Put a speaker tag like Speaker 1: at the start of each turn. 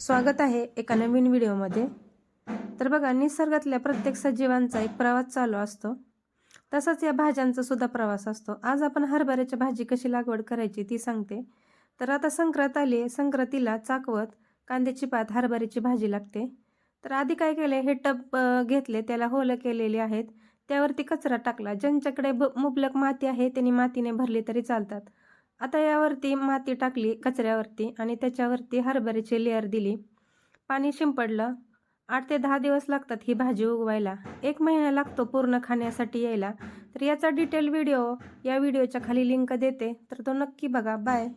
Speaker 1: स्वागत आहे एका नवीन व्हिडिओमध्ये. तर बघा निसर्गातल्या प्रत्येक सजीवांचा एक प्रवास चालू असतो. तसंच या भाज्यांचा सुद्धा प्रवास असतो. आज आपण हरभऱ्याची भाजी कशी लागवड करायची ती सांगते. तर आता संक्रांत आली आहे. संक्रांतीला चाकवत कांद्याची पात हरभऱ्याची भाजी लागते. तर आधी काय केले हे टब घेतले. त्याला होलं केलेले आहेत. त्यावरती कचरा टाकला. ज्यांच्याकडे ब मुबलक माती आहे त्यांनी मातीने भरली तरी चालतात. आता यावरती माती टाकली कचऱ्यावरती आणि त्याच्यावरती हरभऱ्याची लेअर दिली. पाणी शिंपडलं. आठ ते दहा दिवस लागतात ही भाजी उगवायला. एक महिना लागतो पूर्ण खाण्यासाठी यायला. तर याचा डिटेल व्हिडिओ या व्हिडिओच्या खाली लिंक देते. तर तो नक्की बघा. बाय